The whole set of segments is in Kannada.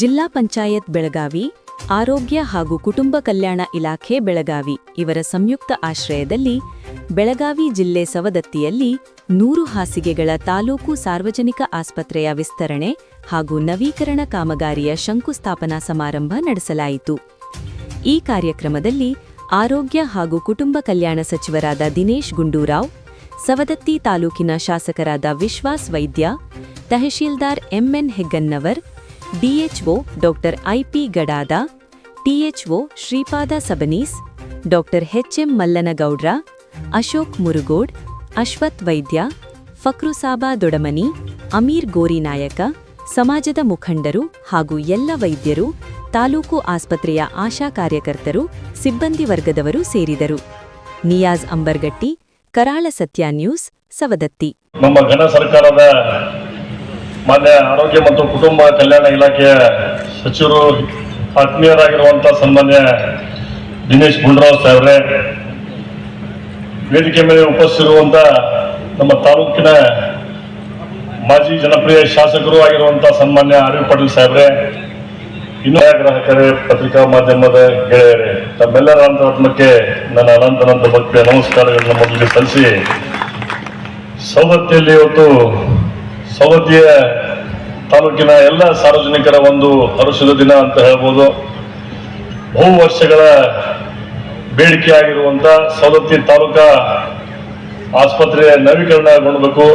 ಜಿಲ್ಲಾ ಪಂಚಾಯತ್ ಬೆಳಗಾವಿ, ಆರೋಗ್ಯ ಹಾಗೂ ಕುಟುಂಬ ಕಲ್ಯಾಣ ಇಲಾಖೆ ಬೆಳಗಾವಿ ಇವರ ಸಂಯುಕ್ತ ಆಶ್ರಯದಲ್ಲಿ ಬೆಳಗಾವಿ ಜಿಲ್ಲೆ ಸವದತ್ತಿಯಲ್ಲಿ ನೂರು ಹಾಸಿಗೆಗಳ ತಾಲೂಕು ಸಾರ್ವಜನಿಕ ಆಸ್ಪತ್ರೆಯ ವಿಸ್ತರಣೆ ಹಾಗೂ ನವೀಕರಣ ಕಾಮಗಾರಿಯ ಶಂಕುಸ್ಥಾಪನಾ ಸಮಾರಂಭ ನಡೆಸಲಾಯಿತು. ಈ ಕಾರ್ಯಕ್ರಮದಲ್ಲಿ ಆರೋಗ್ಯ ಹಾಗೂ ಕುಟುಂಬ ಕಲ್ಯಾಣ ಸಚಿವರಾದ ದಿನೇಶ್ ಗುಂಡೂರಾವ್, ಸವದತ್ತಿ ತಾಲೂಕಿನ ಶಾಸಕರಾದ Vishwas Vaidya, tahsildar MN Hegganavar DHO doctor IP Gadad THO Shripad Sabnis, doctor HM Mallanagoudra, Ashok Murugod, Ashwath Vaidya Fakrusaba Dodamani, Amir ಗೋರಿನಾಯಕ ಸಮಾಜದ ಮುಖಂಡರು ಹಾಗೂ ಎಲ್ಲ ವೈದ್ಯರು, ತಾಲೂಕು ಆಸ್ಪತ್ರೆಯ ಆಶಾ ಕಾರ್ಯಕರ್ತರು, ಸಿಬ್ಬಂದಿ ವರ್ಗದವರು ಸೇರಿದರು. ನಿಯಾಜ್ ಅಂಬರ್ಗಟ್ಟಿ, ಕರಾಳ ಸತ್ಯ ನ್ಯೂಸ್, ಸವದತ್ತಿ. ನಮ್ಮ ಘನ ಸರ್ಕಾರದ ಮಾನ್ಯ ಆರೋಗ್ಯ ಮತ್ತು ಕುಟುಂಬ ಕಲ್ಯಾಣ ಇಲಾಖೆಯ ಸಚಿವರು ಆತ್ಮೀಯರಾಗಿರುವಂಥ ಸನ್ಮಾನ್ಯ ದಿನೇಶ್ ಗುಂಡ್ರಾವ್ ಸಾಹೇಬ್ರೆ, ವೇದಿಕೆ ಮೇಲೆ ಉಪಸ್ಥಿತಿರುವಂಥ ನಮ್ಮ ತಾಲೂಕಿನ ಮಾಜಿ ಜನಪ್ರಿಯ ಶಾಸಕರು ಆಗಿರುವಂಥ ಸನ್ಮಾನ್ಯ ಆರ್ ವಿ ಪಾಟೀಲ್ ಸಾಹೇಬ್ರೆ ಇನ್ನು ಗ್ರಾಹಕರೇ, ಪತ್ರಿಕಾ ಮಾಧ್ಯಮದ ಗೆಳೆಯರೇ, ತಮ್ಮೆಲ್ಲರ ಅಂತರಾತ್ಮಕ್ಕೆ ನನ್ನ ಅನಂತ ಅನಂತ ಭಕ್ತಿಯ ನಮಸ್ಕಾರಗಳನ್ನು ಮೊದಲಿಗೆ ಸಲ್ಲಿಸಿ ಸವದತ್ತಿಯಲ್ಲಿ ಇವತ್ತು ಸವದತ್ತಿಯ ತಾಲೂಕಿನ ಎಲ್ಲ ಸಾರ್ವಜನಿಕರ ಒಂದು ಹರುಷದ ದಿನ ಅಂತ ಹೇಳ್ಬೋದು. ಬಹು ವರ್ಷಗಳ ಬೇಡಿಕೆ ಆಗಿರುವಂತ ಸವದತ್ತಿ ತಾಲೂಕಾ ನವೀಕರಣ ನವೀಕರಣಗೊಳ್ಳಬೇಕು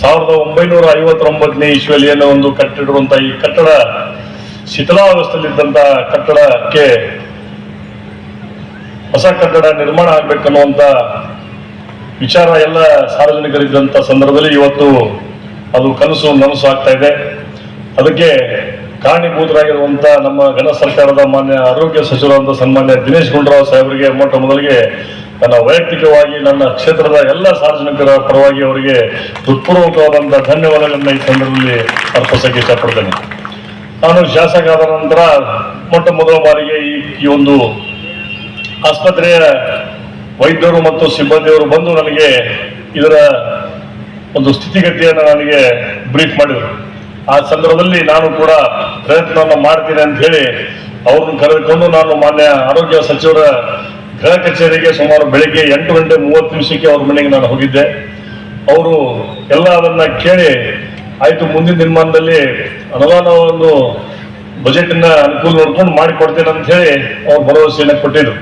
ಸಾವಿರದ ಒಂಬೈನೂರ ಐವತ್ತೊಂಬತ್ತನೇ ಇಸ್ವಿಯಲ್ಲಿ ಏನೋ ಒಂದು ಕಟ್ಟಿರುವಂಥ ಈ ಕಟ್ಟಡ ಶಿಥಿಲಾವಸ್ಥೆಯಲ್ಲಿದ್ದಂತ ಕಟ್ಟಡಕ್ಕೆ ಹೊಸ ಕಟ್ಟಡ ನಿರ್ಮಾಣ ಆಗ್ಬೇಕನ್ನುವಂತ ವಿಚಾರ ಎಲ್ಲ ಸಾರ್ವಜನಿಕರಿದ್ದಂಥ ಸಂದರ್ಭದಲ್ಲಿ ಇವತ್ತು ಅದು ಕನಸು ನನಸು ಆಗ್ತಾ ಇದೆ. ಅದಕ್ಕೆ ಕಾರಣೀಭೂತರಾಗಿರುವಂತಹ ನಮ್ಮ ಘನ ಸರ್ಕಾರದ ಮಾನ್ಯ ಆರೋಗ್ಯ ಸಚಿವರಾದ ಸನ್ಮಾನ್ಯ ದಿನೇಶ್ ಗುಂಡೂರಾವ್ ಸಾಹೇಬರಿಗೆ ಮೊಟ್ಟ ಮೊದಲಿಗೆ ನನ್ನ ವೈಯಕ್ತಿಕವಾಗಿ ನನ್ನ ಕ್ಷೇತ್ರದ ಎಲ್ಲ ಸಾರ್ವಜನಿಕರ ಪರವಾಗಿ ಅವರಿಗೆ ಹೃತ್ಪೂರ್ವಕವಾದಂತಹ ಧನ್ಯವಾದಗಳನ್ನು ಈ ಸಂದರ್ಭದಲ್ಲಿ ಅರ್ಪಿಸಕ್ಕೆ ಇಷ್ಟಪಡ್ತೇನೆ. ನಾನು ಶಾಸಕ ಆದ ನಂತರ ಮೊಟ್ಟ ಮೊದಲ ಬಾರಿಗೆ ಈ ಈ ಒಂದು ಆಸ್ಪತ್ರೆಯ ವೈದ್ಯರು ಮತ್ತು ಸಿಬ್ಬಂದಿಯವರು ಬಂದು ನನಗೆ ಇದರ ಒಂದು ಸ್ಥಿತಿಗತಿಯನ್ನು ನನಗೆ ಬ್ರೀಫ್ ಮಾಡಿದರು. ಆ ಸಂದರ್ಭದಲ್ಲಿ ನಾನು ಕೂಡ ಪ್ರಯತ್ನವನ್ನು ಮಾಡ್ತೀನಿ ಅಂತ ಹೇಳಿ ಅವ್ರನ್ನ ಕರೆದುಕೊಂಡು ನಾನು ಮಾನ್ಯ ಆರೋಗ್ಯ ಸಚಿವರ ಗೃಹ ಕಚೇರಿಗೆ ಸುಮಾರು ಬೆಳಿಗ್ಗೆ ಎಂಟು ಗಂಟೆ ಮೂವತ್ತು ನಿಮಿಷಕ್ಕೆ ಅವ್ರ ಮನೆಗೆ ನಾನು ಹೋಗಿದ್ದೆ. ಅವರು ಎಲ್ಲ ಅದನ್ನು ಕೇಳಿ ಆಯಿತು ಮುಂದಿನ ದಿನಮಾನದಲ್ಲಿ ಅನುದಾನವನ್ನು ಬಜೆಟ್ನ ಅನುಕೂಲ ನೋಡ್ಕೊಂಡು ಮಾಡಿಕೊಡ್ತೇನೆ ಅಂತ ಹೇಳಿ ಅವ್ರು ಭರವಸೆಯನ್ನು ಕೊಟ್ಟಿದ್ರು.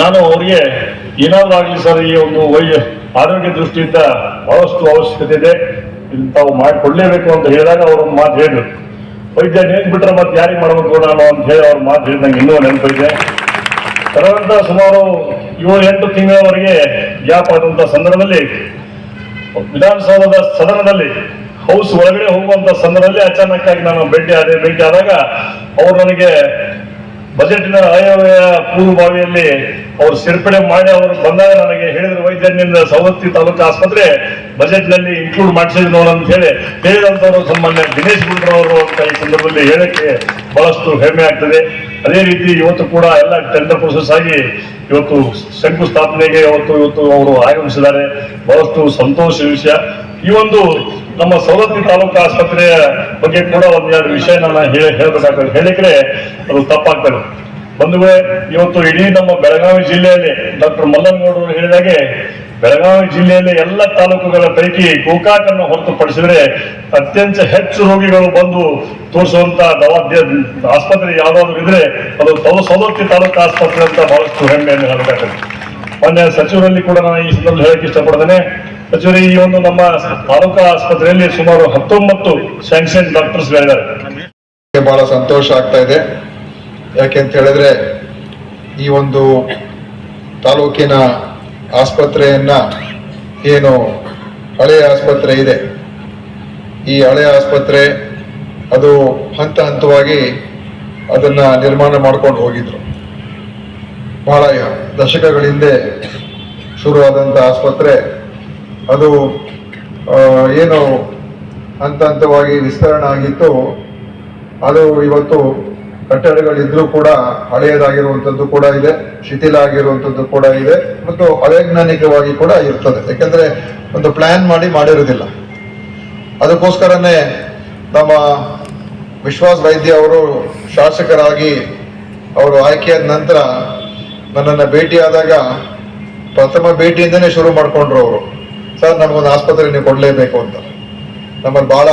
ನಾನು ಅವರಿಗೆ ಏನಾದರೂ ಆಗಲಿ ಸರ್ ಈ ಒಂದು ವೈ ಆರೋಗ್ಯ ದೃಷ್ಟಿಯಿಂದ ಬಹಳಷ್ಟು ಅವಶ್ಯಕತೆ ಇದೆ. ಇಲ್ಲಿ ತಾವು ಮಾಡಿಕೊಳ್ಳೇಬೇಕು ಅಂತ ಹೇಳಿದಾಗ ಅವರು ಒಂದು ಮಾತು ಹೇಳಿದ್ರು. ವೈದ್ಯ ಬಿಟ್ರೆ ಮತ್ತೆ ಯಾರಿಗೆ ಮಾಡಬೇಕು ನಾನು ಅಂತ ಹೇಳಿ ಅವ್ರ ಮಾತು ಹೇಳಿದ ನಂಗೆ ಇನ್ನೂ ನೆನಪಿದೆ. ತದನಂತರ ಸುಮಾರು ಏಳು ಎಂಟು ತಿಂಗಳವರೆಗೆ ಗ್ಯಾಪ್ ಆದಂತ ಸಂದರ್ಭದಲ್ಲಿ, ವಿಧಾನಸೌಧದ ಸದನದಲ್ಲಿ, ಹೌಸ್ ಒಳಗಡೆ ಹೋಗುವಂತ ಸಂದರ್ಭದಲ್ಲಿ ಅಚಾನಕ್ ಆಗಿ ನಾನು ಭೇಟಿ ಆದೆ ಭೇಟಿ ಆದಾಗ ಅವರು ನನಗೆ ಬಜೆಟಿನ ಆಯವ್ಯಯ ಪೂರ್ವಭಾವಿಯಲ್ಲಿ ಅವರು ಸೇರ್ಪಡೆ ಮಾಡಿ ಅವರು ಬಂದಾಗ ನನಗೆ ಹೇಳಿದ್ರು ವೈದ್ಯನಿಂದ ಸವತ್ತಿ ತಾಲೂಕು ಆಸ್ಪತ್ರೆ ಬಜೆಟ್ನಲ್ಲಿ ಇನ್ಕ್ಲೂಡ್ ಮಾಡಿಸಿದ್ರು ಅಂತ ಹೇಳಿ ಹೇಳಿದಂತವರು ಸನ್ಮಾನ್ಯ ದಿನೇಶ್ ಗುಂಡ್ರವರು ಅಂತ ಈ ಸಂದರ್ಭದಲ್ಲಿ ಹೇಳಕ್ಕೆ ಬಹಳಷ್ಟು ಹೆಮ್ಮೆ ಆಗ್ತದೆ. ಅದೇ ರೀತಿ ಇವತ್ತು ಕೂಡ ಎಲ್ಲ ಟೆಂಡರ್ ಪ್ರೊಸೆಸ್ ಆಗಿ ಇವತ್ತು ಶಂಕುಸ್ಥಾಪನೆಗೆ ಇವತ್ತು ಇವತ್ತು ಅವರು ಆಗಮಿಸಿದ್ದಾರೆ. ಬಹಳಷ್ಟು ಸಂತೋಷ ವಿಷಯ. ಈ ಒಂದು ನಮ್ಮ ಸವದತ್ತಿ ತಾಲೂಕು ಆಸ್ಪತ್ರೆಯ ಬಗ್ಗೆ ಕೂಡ ಒಂದೆರಡು ವಿಷಯ ನಾನು ಹೇಳಿ ಹೇಳ್ಬೇಕಾಗ್ತದೆ. ಹೇಳಿದ್ರೆ ಅದು ತಪ್ಪಾಗ್ತದೆ. ಬಂಧುಗಳೇ, ಇವತ್ತು ಇಡೀ ನಮ್ಮ ಬೆಳಗಾವಿ ಜಿಲ್ಲೆಯಲ್ಲಿ ಡಾಕ್ಟರ್ ಮಲ್ಲನಗೌಡರು ಹೇಳಿದಾಗೆ, ಬೆಳಗಾವಿ ಜಿಲ್ಲೆಯಲ್ಲಿ ಎಲ್ಲ ತಾಲೂಕುಗಳ ಪೈಕಿ ಗೋಕಾಕನ್ನು ಹೊರತುಪಡಿಸಿದ್ರೆ ಅತ್ಯಂತ ಹೆಚ್ಚು ರೋಗಿಗಳು ಬಂದು ತೋರಿಸುವಂತ ದವಾದ್ಯ ಆಸ್ಪತ್ರೆ ಯಾವ್ದಾದ್ರು ಇದ್ರೆ ಅದು ತವ ಸವದತ್ತಿ ತಾಲೂಕು ಆಸ್ಪತ್ರೆ ಅಂತ ಬಹಳಷ್ಟು ಹೆಮ್ಮೆಯನ್ನು ಹೇಳಬೇಕಾಗ್ತದೆ. ಮೊನ್ನೆ ಸಚಿವರಲ್ಲಿ ಕೂಡ ನಾನು ಈ ಸಂದರ್ಭದಲ್ಲಿ ಹೇಳಕ್ಕೆ ಇಷ್ಟಪಡ್ತೇನೆ. ಸಚಿವರೇ ಈ ಒಂದು ನಮ್ಮ ತಾಲೂಕಾ ಆಸ್ಪತ್ರೆಯಲ್ಲಿ ಸುಮಾರು ಹತ್ತೊಂಬತ್ತು ಸ್ಯಾಂಕ್ಷನ್ ಡಾಕ್ಟರ್ಸ್ ಗಳಿದ್ದಾರೆ ಬಹಳ ಸಂತೋಷ ಆಗ್ತಾ ಇದೆ. ಯಾಕೆಂತ ಹೇಳಿದ್ರೆ ಈ ಒಂದು ತಾಲೂಕಿನ ಆಸ್ಪತ್ರೆಯನ್ನ ಏನು ಹಳೆಯ ಆಸ್ಪತ್ರೆ ಇದೆ. ಈ ಹಳೆಯ ಆಸ್ಪತ್ರೆ ಅದು ಹಂತ ಹಂತವಾಗಿ ಅದನ್ನ ನಿರ್ಮಾಣ ಮಾಡ್ಕೊಂಡು ಹೋಗಿದ್ರು. ಬಹಳ ದಶಕಗಳ ಹಿಂದೆ ಶುರುವಾದಂಥ ಆಸ್ಪತ್ರೆ ಅದು ಏನು ಹಂತ ಹಂತವಾಗಿ ವಿಸ್ತರಣೆ ಆಗಿತ್ತು. ಅದು ಇವತ್ತು ಕಟ್ಟಡಗಳಿದ್ರೂ ಕೂಡ ಹಳೆಯದಾಗಿರುವಂಥದ್ದು ಕೂಡ ಇದೆ, ಶಿಥಿಲ ಆಗಿರುವಂಥದ್ದು ಕೂಡ ಇದೆ, ಮತ್ತು ಅವೈಜ್ಞಾನಿಕವಾಗಿ ಕೂಡ ಇರ್ತದೆ. ಯಾಕೆಂದರೆ ಒಂದು ಪ್ಲಾನ್ ಮಾಡಿ ಮಾಡಿರೋದಿಲ್ಲ ಅದಕ್ಕೋಸ್ಕರನೇ ನಮ್ಮ ವಿಶ್ವಾಸ್ ವೈದ್ಯ ಅವರು ಶಾಸಕರಾಗಿ ಅವರು ಆಯ್ಕೆಯಾದ ನಂತರ ನನ್ನನ್ನು ಭೇಟಿಯಾದಾಗ ಪ್ರಥಮ ಭೇಟಿಯಿಂದನೇ ಶುರು ಮಾಡಿಕೊಂಡ್ರು ಅವರು. ಸರ್ ನಮಗೊಂದು ಆಸ್ಪತ್ರೆ ನೀವು ಕೊಡಲೇಬೇಕು ಅಂತ. ನಮ್ಮಲ್ಲಿ ಭಾಳ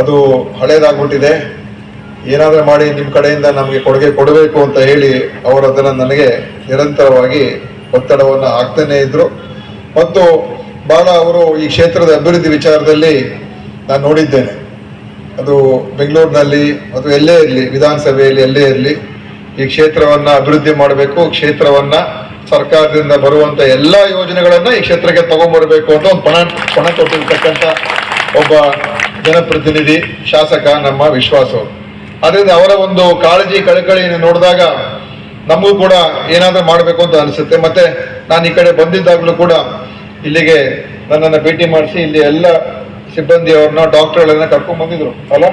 ಅದು ಹಳೇದಾಗ್ಬಿಟ್ಟಿದೆ. ಏನಾದರೂ ಮಾಡಿ ನಿಮ್ಮ ಕಡೆಯಿಂದ ನಮಗೆ ಕೊಡುಗೆ ಕೊಡಬೇಕು ಅಂತ ಹೇಳಿ ಅವರು ಅದನ್ನು ನನಗೆ ನಿರಂತರವಾಗಿ ಒತ್ತಡವನ್ನು ಹಾಕ್ತಾನೇ ಇದ್ರು. ಮತ್ತು ಭಾಳ ಅವರು ಈ ಕ್ಷೇತ್ರದ ಅಭಿವೃದ್ಧಿ ವಿಚಾರದಲ್ಲಿ ನಾನು ನೋಡಿದ್ದೇನೆ. ಅದು ಬೆಂಗಳೂರಿನಲ್ಲಿ, ಅದು ಎಲ್ಲೇ ಇರಲಿ, ವಿಧಾನಸಭೆಯಲ್ಲಿ ಎಲ್ಲೇ ಇರಲಿ, ಈ ಕ್ಷೇತ್ರವನ್ನು ಅಭಿವೃದ್ಧಿ ಮಾಡಬೇಕು, ಕ್ಷೇತ್ರವನ್ನ ಸರ್ಕಾರದಿಂದ ಬರುವಂತ ಎಲ್ಲಾ ಯೋಜನೆಗಳನ್ನ ಈ ಕ್ಷೇತ್ರಕ್ಕೆ ತಗೊಂಡ್ಬರ್ಬೇಕು ಅಂತ ಒಂದು ಪಣ ಪಣ ಕೊಟ್ಟಿರ್ತಕ್ಕಂಥ ಒಬ್ಬ ಜನಪ್ರತಿನಿಧಿ ಶಾಸಕ ನಮ್ಮ ವಿಶ್ವಾಸ ಅದರಿಂದ ಅವರ ಒಂದು ಕಾಳಜಿ ಕಳಕಳಿಯನ್ನು ನೋಡಿದಾಗ ನಮಗೂ ಕೂಡ ಏನಾದರೂ ಮಾಡಬೇಕು ಅಂತ ಅನಿಸುತ್ತೆ. ಮತ್ತೆ ನಾನು ಈ ಕಡೆ ಬಂದಿದ್ದಾಗಲೂ ಕೂಡ ಇಲ್ಲಿಗೆ ನನ್ನನ್ನು ಭೇಟಿ ಮಾಡಿಸಿ ಇಲ್ಲಿ ಎಲ್ಲ ಸಿಬ್ಬಂದಿಯವ್ರನ್ನ ಡಾಕ್ಟರ್ಗಳನ್ನ ಕರ್ಕೊಂಡ್ ಬಂದಿದ್ರು. ಅಲ್ಲ?